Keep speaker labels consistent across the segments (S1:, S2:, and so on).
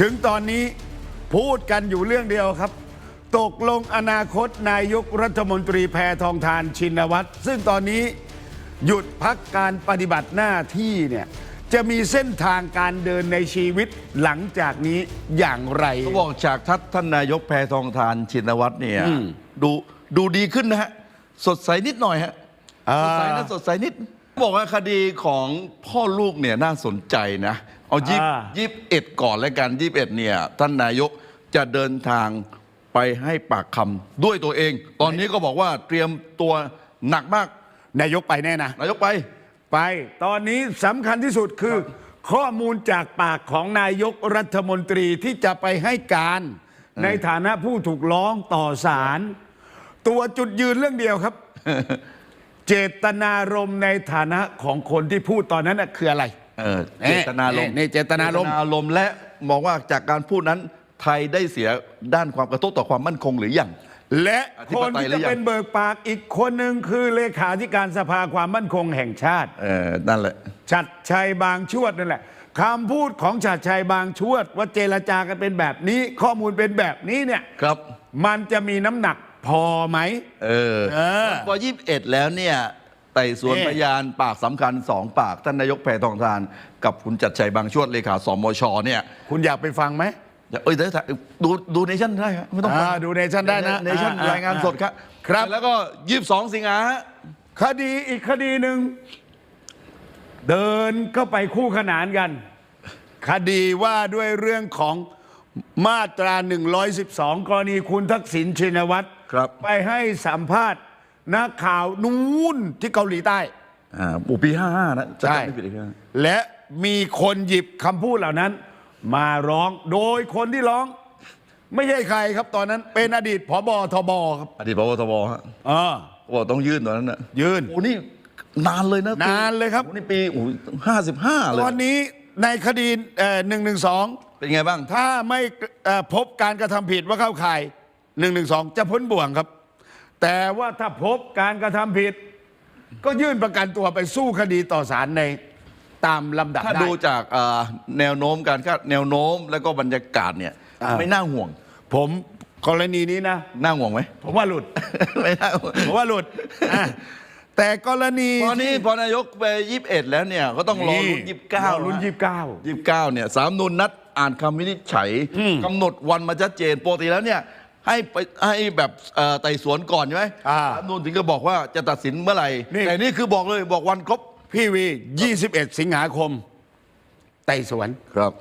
S1: ถึงตอนนี้พูดกันอยู่เรื่องเดียวครับ ตกลงอนาคตนายกรัฐมนตรีแพทองทานชินวัตรซึ่งตอนนี้หยุดพักการปฏิบัติหน้าที่เนี่ยจะมีเส้นทางการเดินในชีวิตหลังจากนี้อย่างไร
S2: เขาบอกจากทัศท่านนายกแพทองทานชินวัตรเนี่ย
S1: อืม
S2: ดูดูดีขึ้นนะฮะ สดใสนิดหน่อยฮะ
S1: อ่า
S2: สดใสนะสดใสนิด บอกว่าคดีของพ่อลูกเนี่ยน่าสนใจนะ เอายี่
S1: อ่า
S2: ยี่เอ็ดก่อนแล้วกันยี่เอ็ดเนี่ยท่านนายกจะเดินทางไปให้ปากคำด้วยตัวเอง ตอนนี้ก็บอกว่าเตรียมตัวหนักมาก
S1: นายกไปแน่นะ
S2: นายกไป
S1: ไป ตอนนี้สำคัญที่สุดคือ ข้อมูลจากปากของนายกรัฐมนตรีที่จะไปให้การ ในฐานะผู้ถูกร้องต่อศาลตัวจุดยืนเรื่องเดียวครับ เจตนารมณ์ในฐานะของคนที่พูดตอนนั้นน่ะคืออะไร
S2: เออเจตนารมณ์
S1: นี่นี่เจตนารมณ์
S2: เจตนารมณ์และมองว่าจากการพูดนั้นไทยได้เสียด้านความกระทบต่อความมั่นคงหรือยัง
S1: และ
S2: อธิ
S1: ค
S2: ป
S1: น
S2: ไตย
S1: ที่
S2: หรือ
S1: จะ
S2: ยัง
S1: เป็นเบิกปากอีกคนหนึ่งคือเลขาธิการสภาความมั่นคงแห่งชาติ
S2: เออนั่นแหละ
S1: ชัดชัยบางชวดนั่นแหละคำพูดของชัดชัยบางชวด ว่าเจรจากันเป็นแบบนี้ ข้อมูลเป็นแบบนี้เนี่ย
S2: ครับ
S1: มันจะมีน้ำหนักพอไหม
S2: เออ
S1: เออ
S2: พอยี่สิบเอ็ดแล้วเนี่ย ไต่สวน
S1: นี่
S2: พยานปากสำคัญสองปาก ท่านนายกแพทองทาน กับคุณจัดชัยบางชวดเลขาสมชเนี่ย
S1: คุณอยากไปฟังไหม
S2: เอ้ยเดี๋ยวดูดูในชั่นได้ครับไม่ต้องฟัง
S1: อ่าดูในชั้นได้นะ
S2: ในชั่น
S1: อ่
S2: รายงานสดครับ
S1: ครับ
S2: แล้วก็ยี่สิบสองสิงหาฮะ
S1: คดีอีกคดีหนึ่ง เดินเข้าไปคู่ขนานกัน คดีว่าด้วยเรื่องของมาตรา 112 กรณีคุณทักษิณชินวัตร
S2: ครับ
S1: ไปให้สัมภาษณ์ นักข่าวนู้นที่เกาหลีใต้
S2: อ่าอุปีห้าห้านะจะ
S1: ใช่
S2: จำไม่ผิดอีกนะ
S1: และมีคนหยิบคำพูดเหล่านั้น มาร้องโดยคนที่ร้อง ไม่ใช่ใครครับตอนนั้นเป็นอดีตผบทบครับ
S2: อดีตพบทบฮะ
S1: เออ
S2: เขาบอกต้องยื่นตอนนั้นนะ
S1: ยื่น
S2: โอ้นี่นานเลยนะ
S1: นานเลยครับ
S2: โอ้นี่ปีห้าสิบห้าเลย
S1: ตอนนี้ในคดีหนึ่งหนึ่งสอง
S2: เป็นไงบ้าง
S1: ถ้าไม่เอ่อพบการกระทำผิดว่าเข้าข่าย1นึจะพ้นบ่วงครับ แต่ว่าถ้าพบการกระทำผิด ก็ยื่นประกันตัวไปสู้คดีต่อศาลในตามลำดับ
S2: ถ้า
S1: ได้
S2: ดูจากเอ่อแนวโน้มการคาดแนวโน้มแล้วก็บรรยากาศเนี่ย
S1: อ่า
S2: ไม่น่าห่วง
S1: ผมกรณีนี้นะ
S2: น่าห่วงไหม
S1: ผมว่าหลุด
S2: ไม่น่าห่วง
S1: ผมว่าหลุดอะแต่กรณี
S2: ตอนนี้พอนายกไปยี่สิบเอ็ดแล้วเนี่ยก็ต้องรอลุ้นยี่สิบเก้าร
S1: อลุ้นยี่สิบเก้า
S2: ยี่สิบเก้าเนี่ยสามนุนนัดอ่านคำวินิจฉัยกำหนดวันมาชัดเจนปกติแล้วเนี่ย ให้ไปให้แบบเอ่อไต่สวนก่อนใช่ไหม
S1: อ่า
S2: สามนุนถึงก็บอกว่าจะตัดสินเมื่อไหร่
S1: นี่
S2: แต่นี่คือบอกเลยบอกวันครบ
S1: พี่วี 21 สิงหาคม ไต่สวน
S2: ครับ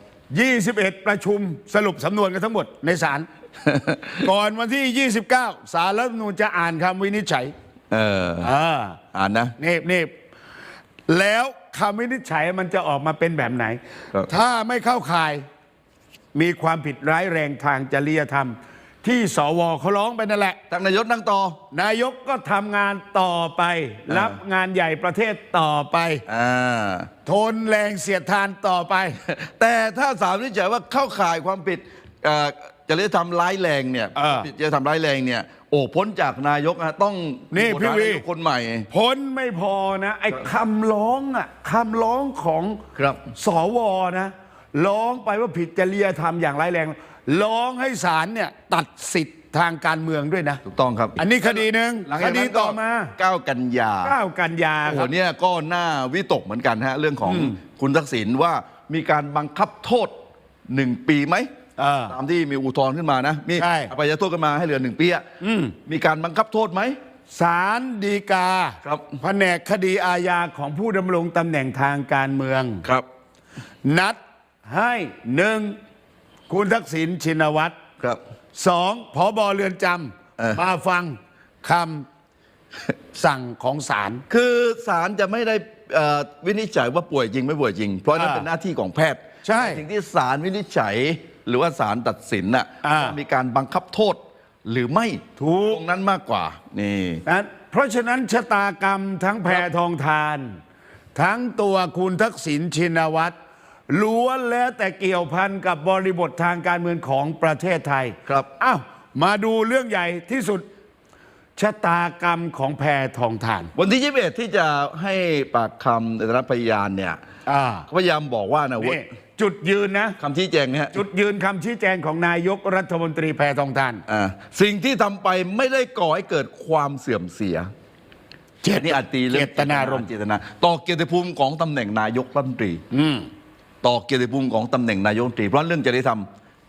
S1: 21 ประชุมสรุปสำนวนกันทั้งหมดในศาล ก่อนวันที่ 29สารรัฐธรรมนูญจะอ่านคำวินิจฉัย
S2: เออ
S1: อ่า
S2: อ่านนะ
S1: เนบเนบแล้วคำวินิจฉัยมันจะออกมาเป็นแบบไหน
S2: ครับ
S1: ถ้าไม่เข้าข่ายมีความผิดร้ายแรงทางจริยธรรม ที่สวเขาร้องไปนั่นแหละ
S2: ทางนายกนั่งต่อ
S1: นายกก็ทำงานต่อไปรับงานใหญ่ประเทศต่อไป
S2: อ่า
S1: ทนแรงเสียดทานต่อไป
S2: แต่ถ้าสารวินิจฉัยว่าเข้าข่ายความผิดเอ่อจริยธรรมร้ายแรงเนี่ย
S1: เออ
S2: ผิดจริยธรรมร้ายแรงเนี่ยโอ้พ้นจากนายกนะต้อง
S1: นี่
S2: โหวต
S1: พี่
S2: หา
S1: วี
S2: นายกคนใหม่
S1: พ้นไม่พอนะ ไอ้คำร้องอะคำร้องของ
S2: ครับ
S1: สวนะ ร้องไปว่าผิดจริยธรรมอย่างร้ายแรง ร้องให้ศาลเนี่ยตัดสิทธิ์ทางการเมืองด้วยนะ
S2: ถูกต้องครับ
S1: อันนี้คดีหนึ่ง
S2: หลัง
S1: ค
S2: จาก
S1: ดี
S2: นั้น
S1: ต่อมา
S2: 9กันยา
S1: 9กันยา
S2: โอ้
S1: ค
S2: โห
S1: รับ
S2: เนี่ยก็น่าวิตกเหมือนกันฮะเรื่องของคุณทักษิณว่ามีการบังคับโทษหนึ่งปีไหม
S1: เออ
S2: ตามที่มีอุทธรณ์ขึ้นมานะ มี
S1: ใช่
S2: อภัยโทษกันมาให้เหลือหนึ่งปีอะมีการบังคับโทษไหม
S1: ศาลฎีกา
S2: ครับ
S1: แผนกคดีอาญาของผู้ดำรงตำแหน่งทางการเมือง
S2: ครับ
S1: นัดให้หนึ่ง คุณทักษิณชินวัตร
S2: ครับ
S1: สองผอบอเรือนจ
S2: เออำ
S1: มาฟังคำสั่งของศาล
S2: คือศาลจะไม่ได้เอ่อวินิจฉัยว่าป่วยจริงไม่ป่วยจริง เพราะนั่น
S1: อ่า
S2: เป็นหน้าที่ของแพทย์
S1: ใช่
S2: สิ่งที่ศาลวินิจฉัย หรือว่าศาลตัดสินน่ะ
S1: อ่า
S2: ว่ามีการบังคับโทษหรือไม่
S1: ถูก
S2: ตรงนั้นมากกว่านี่
S1: นะเพราะฉะนั้นชะตากรรมทั้งแพทองทาน ทั้งตัวคุณทักษิณชินวัตร ล้วนแล้วแต่เกี่ยวพันกับบริบททางการเมืองของประเทศไทย
S2: ครับ
S1: อ้าวมาดูเรื่องใหญ่ที่สุดชะตากรรมของแพทองทาน
S2: วันที่21ที่จะให้ปากคำในฐานะพยานเนี่ย
S1: อ่า
S2: เขาพยายามบอกว่านะ
S1: นี่จุดยืนนะ
S2: คำชี้แจงเนี่ยฮะ
S1: จุดยืนคำชี้แจงของนายกรัฐมนตรีแพทองทาน
S2: อ่าสิ่งที่ทำไปไม่ได้ก่อให้เกิดความเสื่อมเสีย
S1: เจต
S2: นี่อาจตีเรื่อง
S1: เจตนารมณ์
S2: เจตนา ต่อเกียรติภูมิของตำแหน่งนายกรัฐมนตรี
S1: อืม
S2: ต่อเกียรติภูมิของตำแหน่งนายกรัฐมนตรีเพราะเรื่องจริยธรรม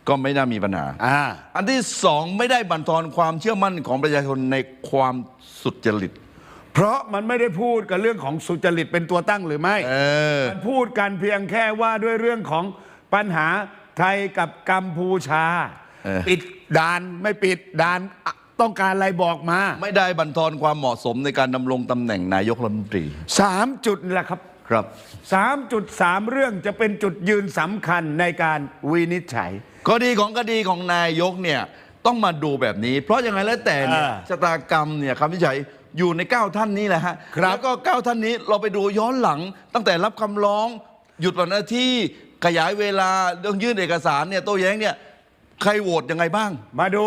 S2: ก็ไม่น่ามีปัญหา
S1: อ่า
S2: อันที่สองไม่ได้บั่นทอนความเชื่อมั่นของประชาชนในความสุจริต
S1: เพราะมันไม่ได้พูดกับเรื่องของสุจริตเป็นตัวตั้งหรือไม่
S2: เออ
S1: มันพูดกันเพียงแค่ว่าด้วยเรื่องของปัญหาไทยกับกัมพูชา
S2: เออ
S1: ปิดด่านไม่ปิดด่านอะต้องการอะไรบอกมา
S2: ไม่ได้บั่นทอนความเหมาะสมในการดำรงตำแหน่งนายกรัฐมนตรี
S1: สามจุดนี่แหละครับ
S2: ครับ
S1: สามจุดสามเรื่องจะเป็นจุดยืนสำคัญในการวินิจฉัย
S2: คดีของคดีของนายกเนี่ยต้องมาดูแบบนี้ เพราะยังไงแล้วแต่เนี่ย
S1: อ่า
S2: ชะตากรรมเนี่ยคำวิจัยอยู่ใน 9 ท่านนี้แหละฮะ
S1: ครับ
S2: แล้วก็ 9 ท่านนี้เราไปดูย้อนหลัง ตั้งแต่รับคำร้อง หยุดปฏิบัติหน้าที่ขยายเวลาเรื่องยื่นเอกสารเนี่ยโต้แย้งเนี่ยใครโหวตยังไงบ้าง
S1: มาดู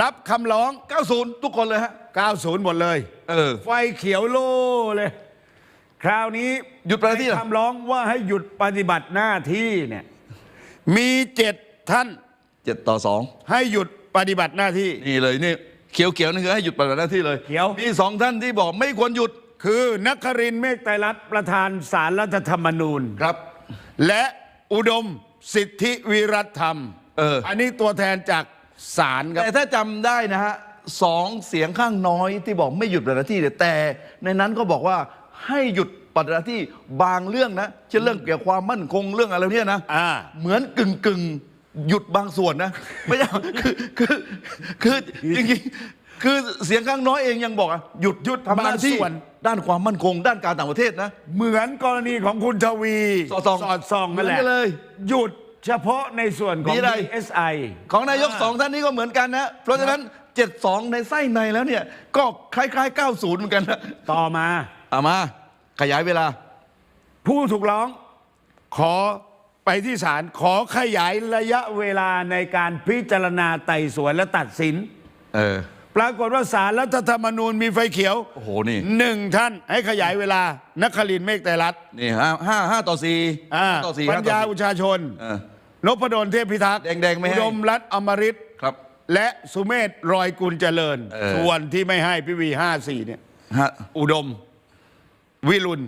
S1: รับคำร้อง
S2: 90 ทุกคนเลยฮะ
S1: 90 หมดเลย
S2: เออ
S1: ไฟเขียวโล่เลย คราวนี้
S2: หยุดปฏิบัติหน้าที่เหรอ
S1: คำร้องว่าให้หยุดปฏิบัติหน้าที่เนี่ยมีเจ็ดท่าน
S2: 7ต่อ2
S1: ให้หยุดปฏิบัติหน้าที่
S2: นี่เลยนี่เขียวๆนี่คือให้หยุดปฏิบัติหน้าที่เลย
S1: เขียว
S2: มีสองท่านที่บอกไม่ควรหยุด
S1: คือนักครินทร์เมฆไตรรัตน์ประธานสารรัฐธรรมนูญ
S2: ครับ
S1: และอุดมสิทธิวิรัตธรรม
S2: เอออั
S1: นนี้ตัวแทนจากศาลครับ
S2: แต่ถ้าจำได้นะฮะสองเสียงข้างน้อยที่บอกไม่หยุดปฏิบัติหน้าที่เนี่ยแต่ในนั้นก็บอกว่า ให้หยุดปฏิบัติหน้าที่บางเรื่องนะเช่นเรื่องเกี่ยวกับความมั่นคงเรื่องอะไรเนี่ยนะ
S1: อ่า
S2: เหมือนกึ่งกึ่งๆหยุดบางส่วนนะ ไม่ใช่คือคือคือจริงๆคือเสียงข้างน้อยเองยังบอกอะหยุดหยุดทำหน้าที่
S1: บางส่วน
S2: ด้านความมั่นคง ด้านการต่างประเทศนะ
S1: เหมือนกรณีของคุณทวี
S2: สอดส่อง
S1: สอดส่องนั่นแหละ
S2: เหมือนกันเลย
S1: หยุดเฉพาะในส่วนของ
S2: มีอะไร
S1: DSI
S2: ของนายกสองท่านนี้ก็เหมือนกันนะ เพราะฉะนั้น 72 ในไส้ในแล้วเนี่ย ก็คล้ายๆ 90 เหมือนกันนะ
S1: ต่อมา
S2: เอามา ขยายเวลา
S1: ผู้ถูกร้องขอไปที่ศาลขอขยายระยะเวลาในการพิจารณาไต่สวนและตัดสิน
S2: เออ
S1: ปรากฏว่าสารรัฐธรรมนูญมีไฟเขียว
S2: โอ้โหนี่
S1: หนึ่งท่านให้ขยายเวลานักคลินทร์เมฆไตรรัตน์
S2: นี่ห้าห้าห้าต่อสี่
S1: อ่า
S2: ห้าต่อสี่
S1: ปัญญา
S2: ห้ต่
S1: อุ
S2: อสี่
S1: ชาชน
S2: เออ น
S1: พดลเทพพิทักษ์
S2: แดงๆไม่ให้
S1: อุดมรัฐอมริต
S2: ครับ
S1: และสุเมธรอยกุลเจริญ
S2: เออ
S1: ส่วนที่ไม่ให้พี่วีห้าสี่เนี่ย
S2: ฮะ
S1: อุดม วิรุณ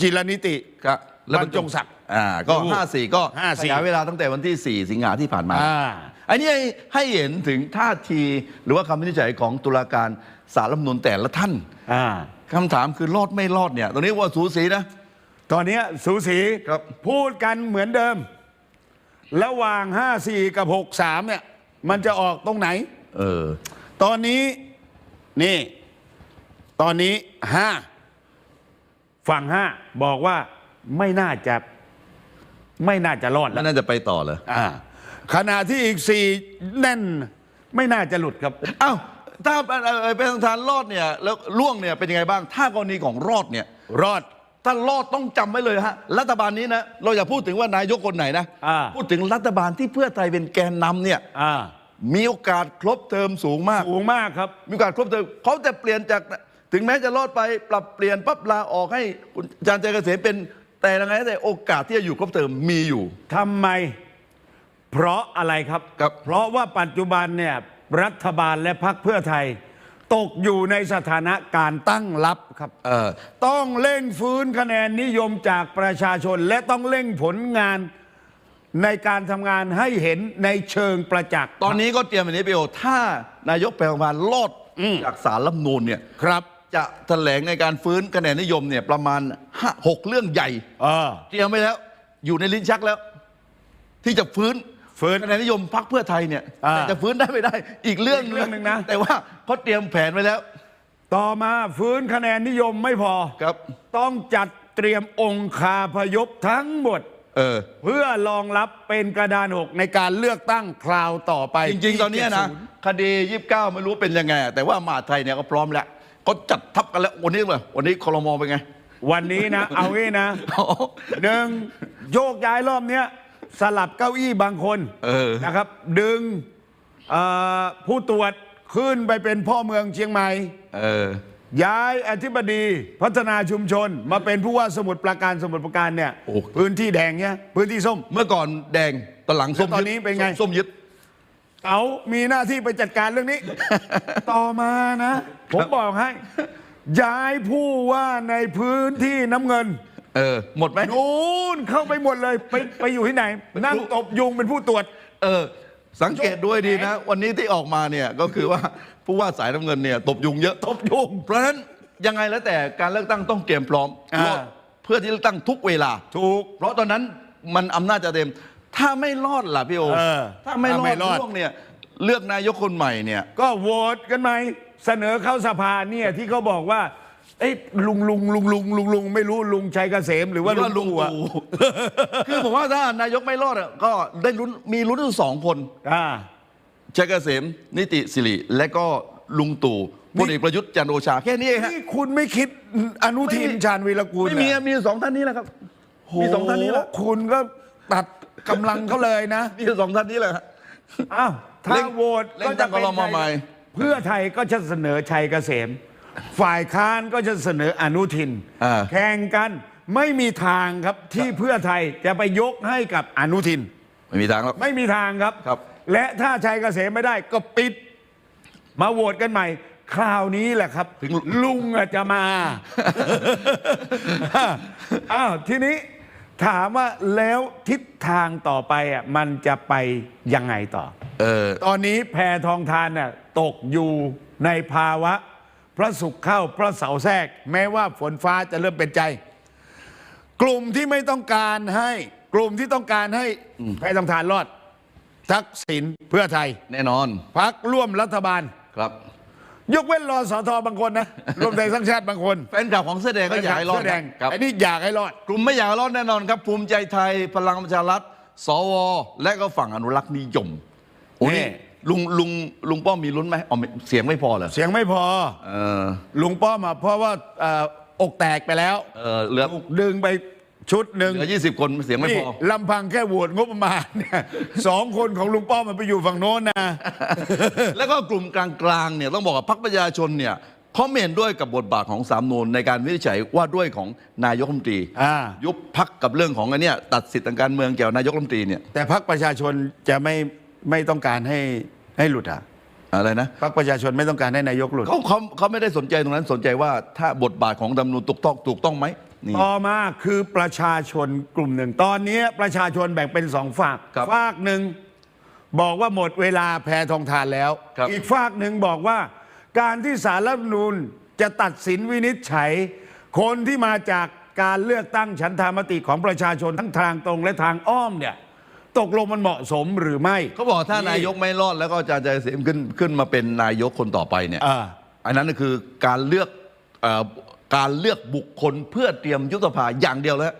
S1: จิรนิติ
S2: ก็
S1: บรรจงศักดิ์
S2: อ่าก็
S1: ดู
S2: ห้าสี่ก็
S1: 54
S2: ขยายเวลาตั้งแต่วันที่ 4 สิงหาที่ผ่านมา
S1: อ่า
S2: อันนี้ให้ให้เห็นถึงท่าทีหรือว่าคำวินิจฉัยของตุลาการสารรัฐธรรมนูญแต่ละท่าน
S1: อ่า
S2: คำถามคือรอดไม่รอดเนี่ยตรงนี้ว่าสูสีนะ
S1: ตอนเนี้ยสูสี
S2: ครับ
S1: พูดกันเหมือนเดิม ระหว่าง 54 กับ 63 เนี่ย มันจะออกตรงไหน
S2: เออ
S1: ตอนนี้นี่ ตอนนี้ห้า ฝั่งห้าบอกว่าไม่น่าจะไม่น่าจะรอด
S2: แล้
S1: แล้วว
S2: น่าจะไปต่อเหรอ
S1: อ่าขณะที่อีกสี่แน่น ไม่น่าจะหลุดครับ
S2: อ้าวถ้าเอ่อเป็นทางทานรอดเนี่ยแล้วล่วงเนี่ยเป็นยังไงบ้าง ถ้ากรณีของรอดเนี่ย
S1: รอด
S2: ถ้ารอดต้องจำไว้เลยฮะ รัฐบาลนี้นะ เราอย่าพูดถึงว่านายกคนไหนนะ
S1: อ่า
S2: พูดถึงรัฐบาลที่เพื่อไทยเป็นแกนนำเนี่ย
S1: อ่า
S2: มีโอกาสครบเทอมสูงมาก
S1: สูงมากครับ
S2: มีโอกาสครบเทอมเขาจะเปลี่ยนจาก ถึงแม้จะรอดไปปรับเปลี่ยนปั๊บลาออกให้คุณอาจารย์ใจเกษมเป็นแต่ยังไงแต่โอกาสที่จะอยู่ครบเทอมมีอยู่
S1: ทำไม เพราะอะไรครับ
S2: ครับ
S1: เพราะว่าปัจจุบันเนี่ยรัฐบาลและพรรคเพื่อไทย ตกอยู่ในสถานะการตั้งรับครับ
S2: เออ
S1: ต้องเร่งฟื้นคะแนนนิยมจากประชาชน และต้องเร่งผลงานในการทำงานให้เห็นในเชิงประจักษ์
S2: ตอนนี้ก็เตรียมอันนี้ไปโอถ้านายกแปลงพานรอด
S1: อืม
S2: จากสารรัฐธรรมนูญเนี่ย
S1: ครับ
S2: จะแถลงในการฟื้นคะแนนนิยมเนี่ยประมาณห้าหกเรื่องใหญ่
S1: เออ
S2: เตรียมไว้แล้ว อยู่ในลิ้นชักแล้ว ที่จะฟื้น
S1: ฟื้น
S2: คะแนนนิยมพรรคเพื่อไทยเนี่ย
S1: อ่า
S2: แต่จะฟื้นได้ไม่ได้ อีกเรื่อง
S1: อีกเรื่องหนึ่งนะ
S2: แต่ว่าเขาเตรียมแผนไว้แล้ว
S1: ต่อมาฟื้นคะแนนนิยมไม่พอ
S2: ครับ
S1: ต้องจัดเตรียมองค์คาพยพทั้งหมด
S2: เออ
S1: เพื่อรองรับเป็นกระดานหกในการเลือกตั้งคราวต่อไป
S2: จริงๆ ตอนเนี้ยนะ คดี 29 ไม่รู้เป็นยังไงแต่ว่ามหาดไทยเนี่ยก็พร้อมแล้ว ก็จัดทัพกันแล้ววันนี้เลยวันนี้คลมเป็นไง
S1: วันนี้นะ เอางี้นะหนึ่งโยกย้ายรอบเนี้ยสลับเก้าอี้บางคน
S2: เออ
S1: นะครับ ดึงเอ่อผู้ตรวจขึ้นไปเป็นพ่อเมืองเชียงใหม่
S2: เออ
S1: ย้ายอธิบดีพัฒนาชุมชน มาเป็นผู้ว่าสมุทรปราการสมุทรปราการเนี่ย
S2: โอ้
S1: พื้นที่แดงเนี่ยพื้นที่ส้ม
S2: เมื่อก่อนแดงตอนหลังส้ม
S1: แล้วตอน
S2: ยึด
S1: นี้เป็นไง
S2: ส้มยึด
S1: เขามีหน้าที่ไปจัดการเรื่องนี้ ต่อมานะ ผมบอกให้ ย้ายผู้ว่าในพื้นที่น้ำเงิน
S2: เออ หมดไหม
S1: นู้นเข้าไปหมดเลยไปไปอยู่ที่ไหน นั่งตบยุงเป็นผู้ตรวจ
S2: เออ สังเกตด้วยดีนะ วันนี้ที่ออกมาเนี่ยก็คือว่าผู้ว่าสายน้ำเงินเนี่ยตบยุงเยอะตบยุงเพราะฉะนั้นยังไงแล้วแต่การเลือกตั้งต้องเตรียมพร้อม
S1: อ่าร
S2: อดเพื่อที่เลือกตั้งทุกเวลา
S1: ถูก
S2: เพราะตอนนั้นมันอำนาจจะเต็ม ถ้าไม่รอดล่ะพี่โอ
S1: เออ
S2: ถ้าไม่ร
S1: ถ้าไม่ร
S2: อ
S1: อ
S2: ด
S1: ด
S2: ช่วงเนี่ยเลือกนายกคนใหม่เนี่ย
S1: ก็โหวตกันไหมเสนอเข้าสภาเนี่ยที่เขาบอกว่าเอ้ยลุงลุงลุงลุงลุงลุงไม่รู้ลุงชัยเกษมหรือว่า
S2: หรือว่าลุ
S1: ลุ
S2: ง
S1: งตู่อะ
S2: ตู่คือผมว่าถ้านายกไม่รอดอะก็ได้ลุ้นมีลุ้นอยู่สองคน
S1: อ่า
S2: ชัยเกษมนิติสิริ และก็ลุงตู่พลเอกประยุทธ์จันทร์โอชาแค่นี้เองฮะ
S1: นี่คุณไม่คิดอนุทิน
S2: ไม่มี
S1: ชาญวีรกูล
S2: ไม่มี
S1: เหรอ
S2: มีสองท่านนี้แหละครับ มีสองท่านนี้แหละ
S1: โหคุณก็ตัด กำลังเขาเลยนะ
S2: มีสองท่านนี้แหละฮะ
S1: อ้าวถ้า
S2: เร่ง
S1: โหวต
S2: เร่ง
S1: ก็
S2: ตั้
S1: จะ
S2: ง
S1: เป็น
S2: ครมใหม่
S1: เพื่อไทยก็จะเสนอชัยเกษม ฝ่ายค้านก็จะเสนออนุทิน
S2: อ่า
S1: แข่งกันไม่มีทางครับที่เพื่อไทยจะไปยกให้กับอนุทิน
S2: ไม่มีทางแล้ว
S1: ไม่มีทางครับ
S2: ครับ
S1: และถ้าชัยเกษมไม่ได้ก็ปิด มาโหวตกันใหม่ คราวนี้แหละครับ
S2: ถึง
S1: ลุงอาจจะมา อ้าวทีนี้ ถามว่าแล้วทิศทางต่อไปอะมันจะไปยังไงต่อ
S2: เออ
S1: ตอนนี้แพทองทานน่ะตกอยู่ในภาวะ พระศุกร์เข้าพระเสาร์แทรก แม้ว่าฝนฟ้าจะเริ่มเป็นใจ กลุ่มที่ไม่ต้องการให้ กลุ่มที่ต้องการให้แพทองทานรอด ทักษิณเพื่อไทย
S2: แน่นอน
S1: พักร่วมรัฐบาล
S2: ครับ
S1: ยกเว้นรอสอทอบางคนนะรวมไทยสร้างชาติบางคน
S2: แฟนคลับของเสื้อแดงก็อยากให้รอด
S1: เสื้แดง
S2: ครับ
S1: อันนี้อยากให้รอด
S2: กลุ่มไม่อยากให้รอดแน่นอนครับ ภูมิใจไทยพลังประชารัฐสว และก็ฝั่งอนุรักษ์นิยมโอ้
S1: นี่
S2: นี่ลุงลุงลุงป้อมมีลุ้นไหมอ๋อไม่เสียงไม่พอเหรอ
S1: เสียงไม่พอ
S2: เออ
S1: ลุงป้อมอะเพราะว่าเอ่ออกแตกไปแล้ว
S2: เออเหลือ
S1: ถูกดึงไป ชุดหนึ่ง
S2: เหลือยี่สิบคนเสียงไม่
S1: นี่
S2: พอ
S1: ลำพังแค่โหวตงบประมาณเนี่ยสองคนของลุงป้อมมันไปอยู่ฝั่งโน้นนะ
S2: แล้วก็กลุ่มกลางๆเนี่ยต้องบอกว่าพรรคประชาชนเนี่ยเขาไม่เห็นด้วยกับบทบาทของสามนูนในการวินิจฉัยว่าด้วยของนายกรัฐมนตรี
S1: อ่า
S2: ยุบพักกับเรื่องของอันเนี้ยตัดสิทธิทางการเมืองเกี่ยวกับนายกรัฐมนตรีเนี่ย
S1: แต่พรรคประชาชนจะไม่ไม่ต้องการให้ให้หลุดอะ
S2: อะไรนะ
S1: พรรคประชาชนไม่ต้องการให้นายกหลุด
S2: เขาเขาเขาไม่ได้สนใจตรงนั้นสนใจว่าถ้าบทบาทของดำนูนถูกต้องถูกต้องไหม นี่
S1: ต่อมาคือประชาชนกลุ่มหนึ่ง ตอนนี้ประชาชนแบ่งเป็นสองฝาก
S2: ครับ
S1: ฝากหนึ่งบอกว่าหมดเวลาแพทองทานแล้ว
S2: ครับ
S1: อีกฝากหนึ่งบอกว่า การที่สารรัฐธรรมนูญจะตัดสินวินิจฉัย คนที่มาจากการเลือกตั้งฉันทามติของประชาชนทั้งทางตรงและทางอ้อมเนี่ย ตกลงมันเหมาะสมหรือไม่
S2: เขาบอกถ้านายกไม่รอดแล้วก็อาจารย์ใจเกษมขึ้นขึ้นมาเป็นนายกคนต่อไปเนี่ย
S1: อ่า
S2: อันนั้นคือการเลือกเอ่อ การเลือกบุคคลเพื่อเตรียมยุบสภาอย่างเดียวแล้ว